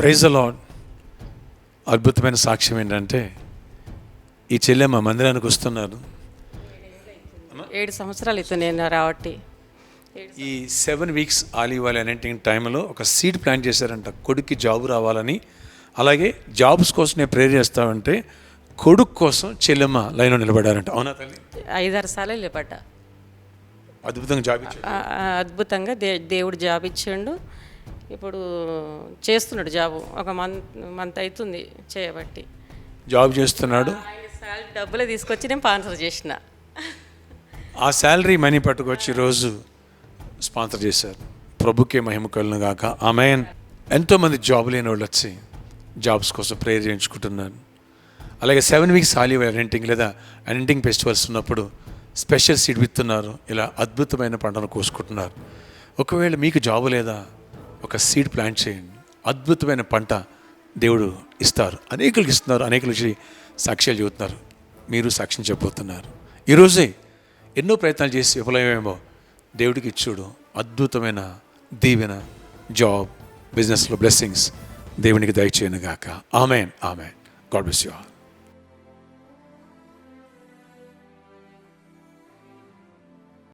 Praise lord అద్భుతమైన సాక్ష్యం ఏంటంటే ఈ చెల్లెమ్మ మందిరానికి వస్తున్నారు ఏడు సంవత్సరాలు అవుతుంది నేను రావట్టి. ఈ సెవెన్ వీక్స్ ఆలివ్ ఆయిల్ అనేటింగ్ టైంలో ఒక సీడ్ ప్లాన్ చేశారంట. కొడుక్కి జాబ్ రావాలని. అలాగే జాబ్స్ కోసం నేను ప్రేర్ చేస్తామంటే కొడుకు కోసం చెల్లెమ్మ లైన్లో నిలబడారంట. అవునా తల్లి? ఐదారు సార్లు నిలబడ్డా అద్భుతంగా జాబ్ అద్భుతంగా దే దేవుడు జాబ్ ఇచ్చిండు. ఇప్పుడు చేస్తున్నాడు జాబు. ఒక మంత్ మంత్ అవుతుంది చేయబట్టి. జాబ్ చేస్తున్నాడు? సాలరీ డబ్బులే తీసుకొచ్చి నేను స్పాన్సర్ చేసిన. ఆ శాలరీ మనీ పట్టుకొచ్చి ఈరోజు స్పాన్సర్ చేశారు. ప్రభుకే మహిమ కలను గాక. ఆమె ఎంతోమంది జాబ్ లేని వాళ్ళు వచ్చి జాబ్స్ కోసం ప్రేయర్ చేయించుకుంటున్నారు. అలాగే సెవెన్ వీక్స్ ఆలివ్ రెంటింగ్ లేదా రెంటింగ్ ఫెస్టివల్స్ ఉన్నప్పుడు స్పెషల్ సీడ్ విత్తున్నారు. ఇలా అద్భుతమైన పంటను కోసుకుంటున్నారు. ఒకవేళ మీకు జాబ్ లేదా ఒక సీడ్ ప్లాంట్ చేయండి. అద్భుతమైన పంట దేవుడు ఇస్తారు. అనేకులకు ఇస్తున్నారు. అనేకులు సాక్ష్యాలు చెబుతున్నారు. మీరు సాక్ష్యం చెప్పబోతున్నారు. ఈరోజే ఎన్నో ప్రయత్నాలు చేసి విఫలమేమో దేవుడికి ఇచ్చుడు. అద్భుతమైన దీవెన జాబ్ బిజినెస్లో బ్లెస్సింగ్స్ దేవునికి దయచేయను గాక amen amen God bless you all